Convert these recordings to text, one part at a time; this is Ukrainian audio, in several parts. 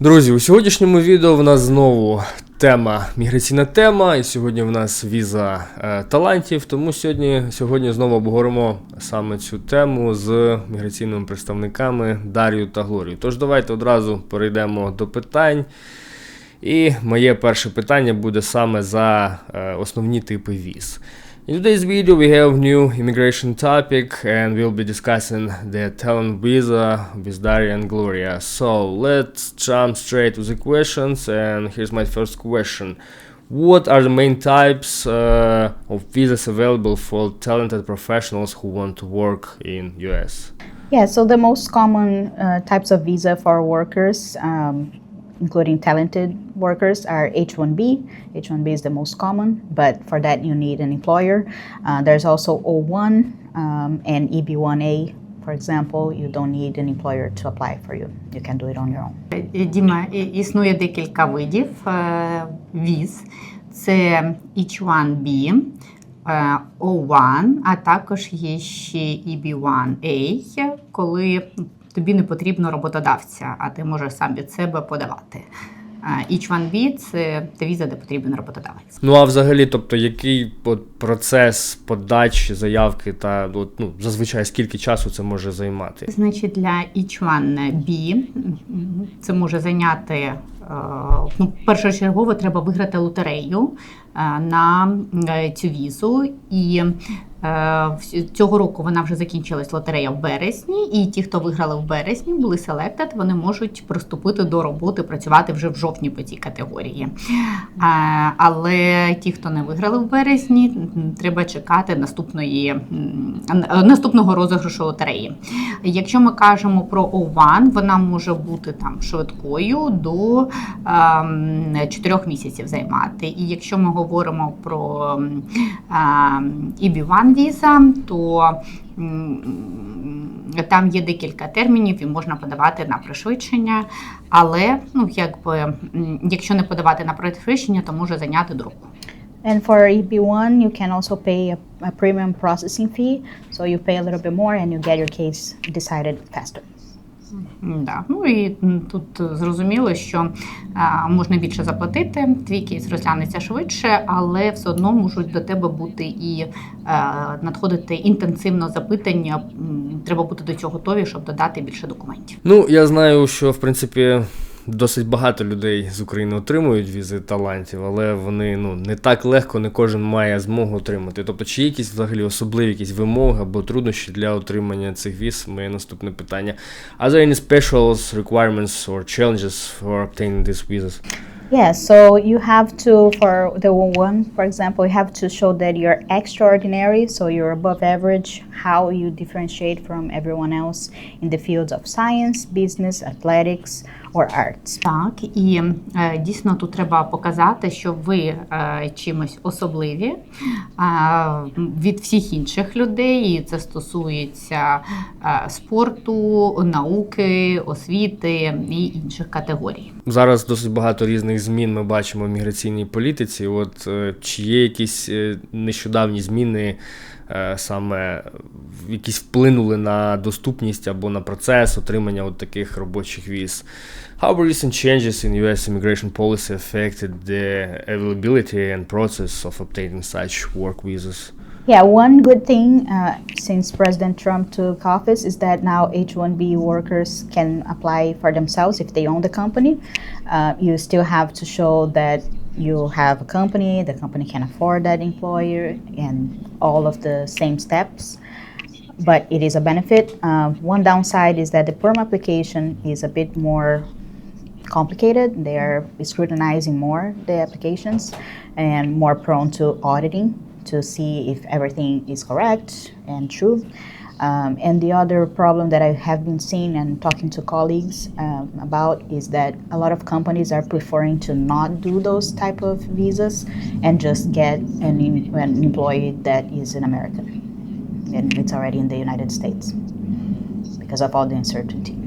Друзі, у сьогоднішньому відео в нас знову тема міграційна тема, і сьогодні в нас віза е, талантів. Тому сьогодні, сьогодні знову обговоримо саме цю тему з міграційними представниками Дар'ю та Глорію. Тож давайте одразу перейдемо до питань. І моє перше питання буде саме за е, основні типи віз. In today's video, we have new immigration topic, and we'll be discussing the talent visa with Daria and Gloria. So let's jump straight to the questions, and here's my first question: What are the main types uh, of visas available for talented professionals who want to work in US? Yeah, so the most common uh, types of visa for workers, um, including talented workers, are H-1B. H-1B is the most common, but for that you need an employer. Uh, there's also O-1 um, and EB-1A. For example, you don't need an employer to apply for you. You can do it on your own. Е, Діма, і- існує декілька видів е, віз. Це H1B, е, O1, а також є ще EB1A, коли тобі не потрібно роботодавця, а ти можеш сам від себе подавати. Е, H1B – це та віза, де потрібен роботодавець. Ну а взагалі, тобто, який от процес подачі заявки та от, ну, зазвичай скільки часу це може займати? Значить, для H1B це може зайняти е, ну, першочергово треба виграти лотерею е, на е, цю візу. І цього року вона вже закінчилась лотерея в березні, і ті, хто виграли в березні, були selected, вони можуть приступити до роботи, працювати вже в жовтні по цій категорії. Е, Але ті, хто не виграли в березні, треба чекати наступної н- наступного розіграшу лотереї. Якщо ми кажемо про O1, вона може бути там швидкою до ем, 4 місяців займати. І якщо ми говоримо про ем, EB1 віза, то там є декілька термінів і можна подавати на пришвидшення, але ну, якби, якщо не подавати на пришвидшення, то може зайняти до року. And for EB1, you can also pay a, a premium processing fee. So you pay a little bit more and you get your case decided faster. Да. Ну і тут зрозуміло, що можна більше заплатити, твій кейс розглянеться швидше, але все одно можуть до тебе бути і е, надходити інтенсивно запитання. Треба бути до цього готові, щоб додати більше документів. Ну, я знаю, що в принципі досить багато людей з України отримують візи талантів, але вони ну не так легко, не кожен має змогу отримати. Тобто, чи є якісь взагалі особливі якісь вимоги або труднощі для отримання цих віз? Моє наступне питання. Are there any special requirements or challenges for obtaining these visas? Yeah, so you have to, for the one, for example, you have to show that you're extraordinary, so you're above average, how you differentiate from everyone else in the fields of science, business, athletics, or arts. Так, і е, дійсно тут треба показати, що ви е, чимось особливі е, від всіх інших людей. І це стосується е, спорту, науки, освіти і інших категорій. Зараз досить багато різних змін ми бачимо в міграційній політиці. От е, чи є якісь е, нещодавні зміни, саме в- якісь вплинули на доступність або на процес отримання от таких робочих віз? How have recent changes in US immigration policy affected the availability and process of obtaining such work visas? Yeah, one good thing uh, since President Trump took office is that now H 1B workers can apply for themselves if they own the company. Uh, you still have to show that you have a company, the company can afford that employer, and all of the same steps. But it is a benefit. Uh, one downside is that the perm application is a bit more complicated. They are scrutinizing more the applications and more prone to auditing to see if everything is correct and true. Um, and the other problem that I have been seeing and talking to colleagues um, about is that a lot of companies are preferring to not do those type of visas and just get an, an employee that is an American and it's already in the United States because of all the uncertainty.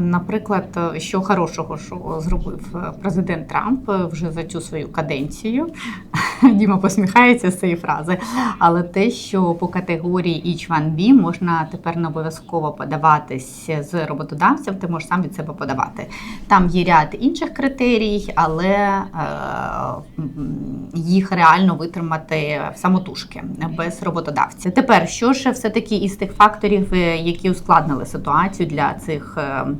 Наприклад, що хорошого, що зробив е, президент Трамп е, вже за цю свою каденцію. Діма посміхається з цієї фрази. Але те, що по категорії H1B можна тепер не обов'язково подаватись з роботодавцем, ти можеш сам від себе подавати. Там є ряд інших критерій, але е, їх реально витримати самотужки без роботодавця. Тепер що ж все-таки із тих факторів, які ускладнили ситуацію для цих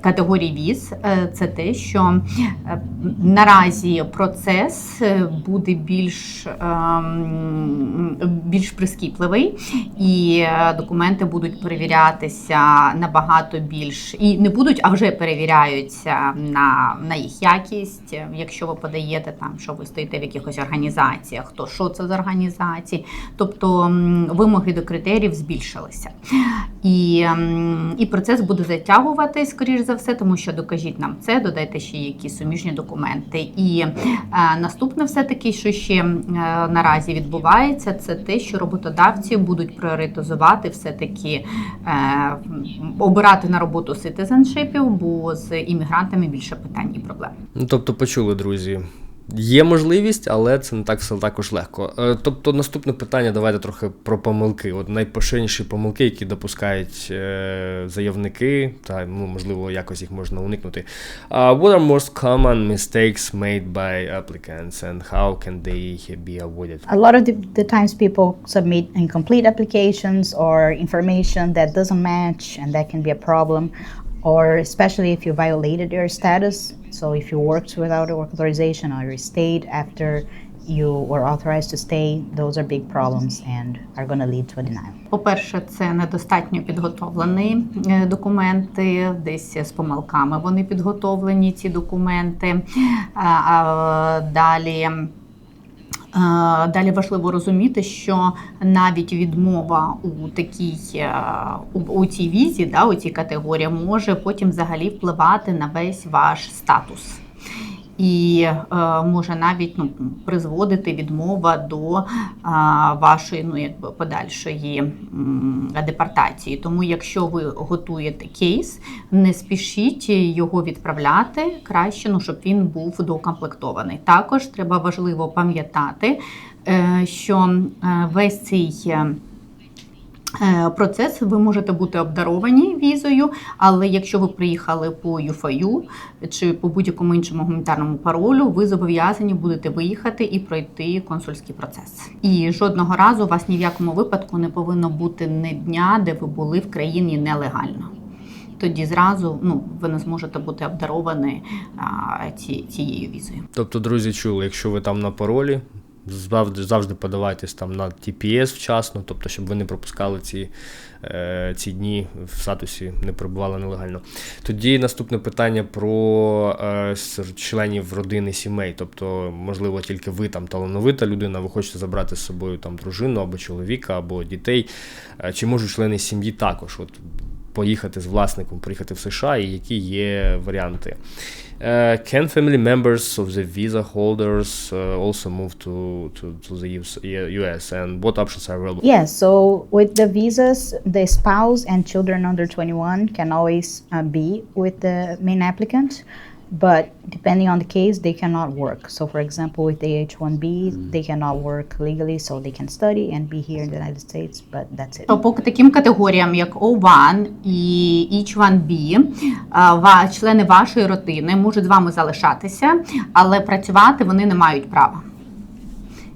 категорій віз, е, це те, що е, наразі процес е, буде більш, ем, більш прискіпливий, і документи будуть перевірятися набагато більш і не будуть, а вже перевіряються на, на їх якість. Якщо ви подаєте там, що ви стоїте в якихось організаціях, то що це за організації, тобто вимоги до критеріїв збільшилися. І, ем, і процес буде затягуватись, скоріш за все, тому що докажіть нам це, додайте ще якісь суміжні документи. І е, наступне, все таки, що ще е, наразі відбувається, це те, що роботодавці будуть пріоритизувати все таки е, обирати на роботу ситизеншипів, бо з іммігрантами більше питань і проблем. Ну, тобто, почули, друзі. Є можливість, але це не так все також легко. Е, Тобто, наступне питання, давайте трохи про помилки. От найпоширеніші помилки, які допускають е, заявники, та ну, можливо, якось їх можна уникнути. Uh, what are most common mistakes made by applicants and how can they be avoided? A lot of the, the times people submit incomplete applications or information that doesn't match, and that can be a problem. Or especially if you violated your status. So if you worked without a work authorization or you stayed after you were authorized to stay, those are big problems and are going to lead to a denial. По-перше, це недостатньо підготовлені е, документи, десь з помилками вони підготовлені, ці документи. А, а, Далі. Е, Далі важливо розуміти, що навіть відмова у такій е, у, цій візі, да, у цій категорії, може потім взагалі впливати на весь ваш статус. І е, може навіть ну, призводити відмова до е, вашої ну, якби, подальшої депортації. Тому, якщо ви готуєте кейс, не спішіть його відправляти краще, ну, щоб він був доукомплектований. Також треба важливо пам'ятати, е, що весь цей. Е, Процес ви можете бути обдаровані візою, але якщо ви приїхали по ЮФАЮ чи по будь-якому іншому гуманітарному паролю, ви зобов'язані будете виїхати і пройти консульський процес. І жодного разу у вас ні в якому випадку не повинно бути не дня, де ви були в країні нелегально. Тоді зразу ну ви не зможете бути обдаровані а, ці, цією візою. Тобто, друзі, чули, якщо ви там на паролі, завжди, завжди подавайтесь там на TPS вчасно, тобто, щоб ви не пропускали ці, е, ці дні в статусі, не перебували нелегально. Тоді наступне питання про е, членів родини сімей. Тобто, можливо, тільки ви там талановита людина, ви хочете забрати з собою там дружину або чоловіка, або дітей. Е, Чи можуть члени сім'ї також от, поїхати з власником, приїхати в США, і які є варіанти? Uh, can family members of the visa holders uh, also move to, to, to the US, US and what options are available? Yes, so with the visas, the spouse and children under 21 can always uh, be with the main applicant, But depending on the case, they cannot work. So, for example, with the H-1B, mm. they cannot work legally, so they can study and be here in the United States, but that's it. То по таким категоріям, як O1 і H1B, члени вашої родини можуть з вами залишатися, але працювати вони не мають права.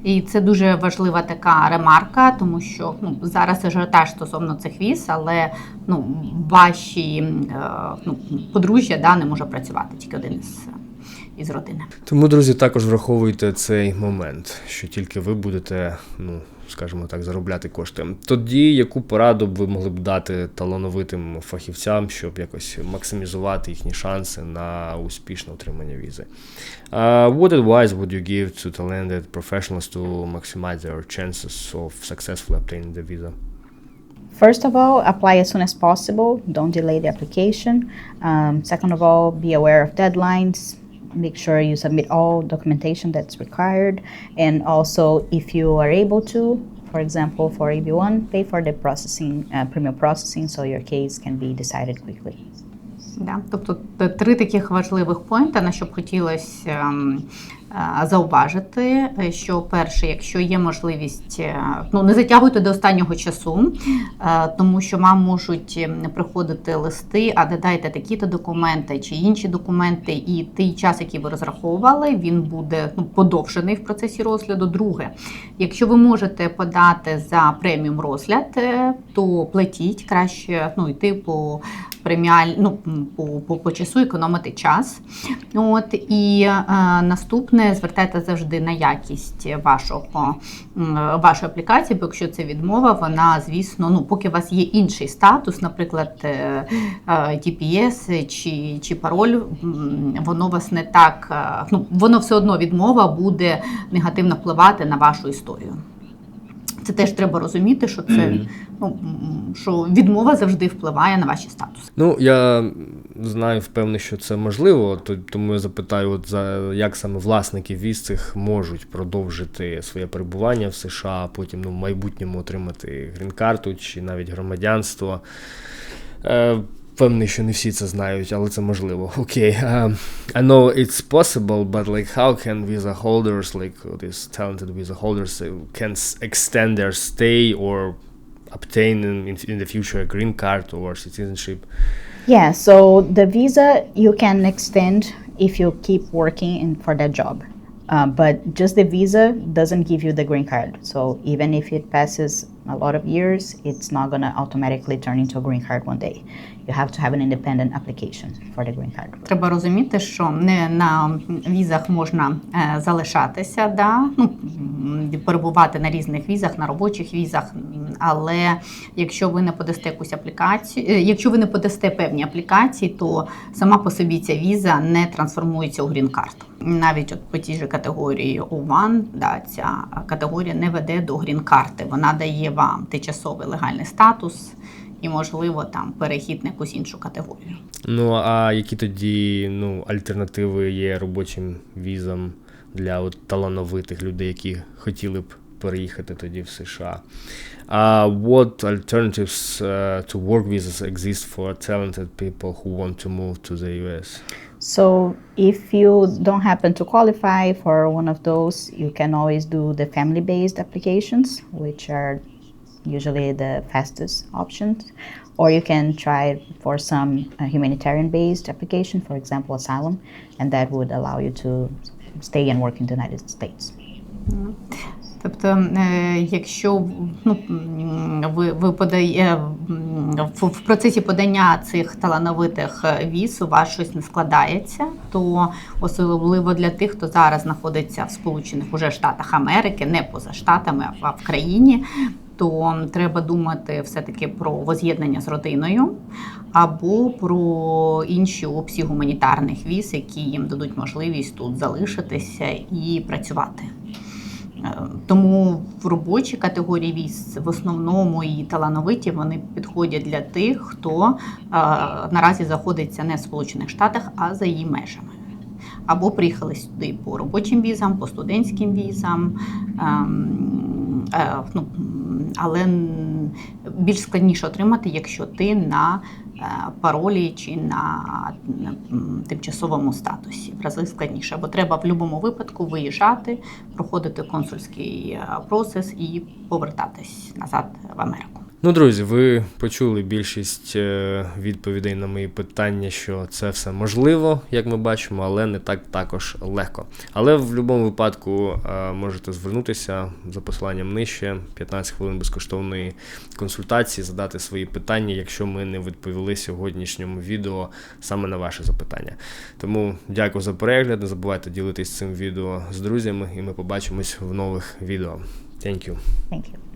І це дуже важлива така ремарка, тому що ну, зараз ажіотаж стосовно цих віз, але ну, ваші е, ну, подружжя да, не може працювати тільки один із, із родини. Тому, друзі, також враховуйте цей момент, що тільки ви будете, ну скажімо так, заробляти кошти. Тоді яку пораду б ви могли б дати талановитим фахівцям, щоб якось максимізувати їхні шанси на успішне отримання візи? Uh, what advice would you give to talented professionals to maximize their chances of successfully obtaining the visa? First of all, apply as soon as possible. Don't delay the application. Um, second of all, be aware of deadlines. Make sure you submit all documentation that's required. And also, if you are able to, for example, for EB1, pay for the processing, uh, premium processing, so your case can be decided quickly. Да? Тобто т- три таких важливих поінта, на що б хотілося ем, е, зауважити, е, що перше, якщо є можливість, е, ну не затягуйте до останнього часу, е, тому що вам можуть ем, приходити листи, а де дайте такі-то документи чи інші документи, і той час, який ви розраховували, він буде ну, подовжений в процесі розгляду. Друге, якщо ви можете подати за преміум розгляд, то платіть краще ну, йти по преміаль, ну, по, по, по часу економити час. От, і е, наступне звертайте завжди на якість вашого, вашої аплікації, бо якщо це відмова, вона, звісно, ну, поки у вас є інший статус, наприклад, е, е, TPS чи, чи пароль, воно вас не так, е, ну, воно все одно відмова буде негативно впливати на вашу історію. Це теж треба розуміти, що це ну, що відмова завжди впливає на ваші статуси. Ну, я знаю, впевнений, що це можливо, тому я запитаю, от за як саме власники віз цих можуть продовжити своє перебування в США, а потім ну, в майбутньому отримати грін-карту чи навіть громадянство. Е, Впевнений, що не всі це знають, але це можливо. Окей. Um, I know it's possible, but like how can visa holders, like these talented visa holders, uh, can s- extend their stay or obtain in, in, in the future a green card or citizenship? Yeah, so the visa you can extend if you keep working in for that job. Uh, but just the visa doesn't give you the green card. So even if it passes a lot of years, it's not going to automatically turn into a green card one day. You have to have an independent application for the green card. Треба розуміти, що не на візах можна е, залишатися, да? ну, перебувати на різних візах, на робочих візах. Але якщо ви не подасте якусь аплікацію, е, якщо ви не подасте певні аплікації, то сама по собі ця віза не трансформується у грін-карту. Навіть от по тій же категорії O1, да, ця категорія не веде до грін-карти. Вона дає вам тимчасовий легальний статус і, можливо, там перехід на якусь іншу категорію. Ну а які тоді ну, альтернативи є робочим візам для от, талановитих людей, які хотіли б переїхати тоді в США? Uh, what alternatives uh, to work visas exist for talented people who want to move to the US? So if you don't happen to qualify for one of those, you can always do the family-based applications, which are usually the fastest options, or you can try for some uh, humanitarian-based application, for example, asylum, and that would allow you to stay and work in the United States. Тобто, е, якщо ну, ви, ви подає, в, в процесі подання цих талановитих е, віз у вас щось не складається, то особливо для тих, хто зараз знаходиться в Сполучених уже Штатах Америки, не поза штатами, а в країні. То треба думати все-таки про воз'єднання з родиною або про інші опції гуманітарних віз, які їм дадуть можливість тут залишитися і працювати. Е, Тому в робочій категорії віз в основному і талановиті вони підходять для тих, хто е, наразі знаходиться не в Сполучених Штатах, а за її межами. Або приїхали сюди по робочим візам, по студентським візам. Е, ну, але більш складніше отримати, якщо ти на е, паролі чи на тимчасовому статусі. В рази складніше, бо треба в будь-якому випадку виїжджати, проходити консульський е, процес і повертатись назад в Америку. Ну, друзі, ви почули більшість е, відповідей на мої питання, що це все можливо, як ми бачимо, але не так також легко. Але в будь-якому випадку е, можете звернутися за посиланням нижче, 15 хвилин безкоштовної консультації, задати свої питання, якщо ми не відповіли сьогоднішньому відео саме на ваше запитання. Тому дякую за перегляд. Не забувайте ділитись цим відео з друзями, і ми побачимось в нових відео. Thank you. Thank you.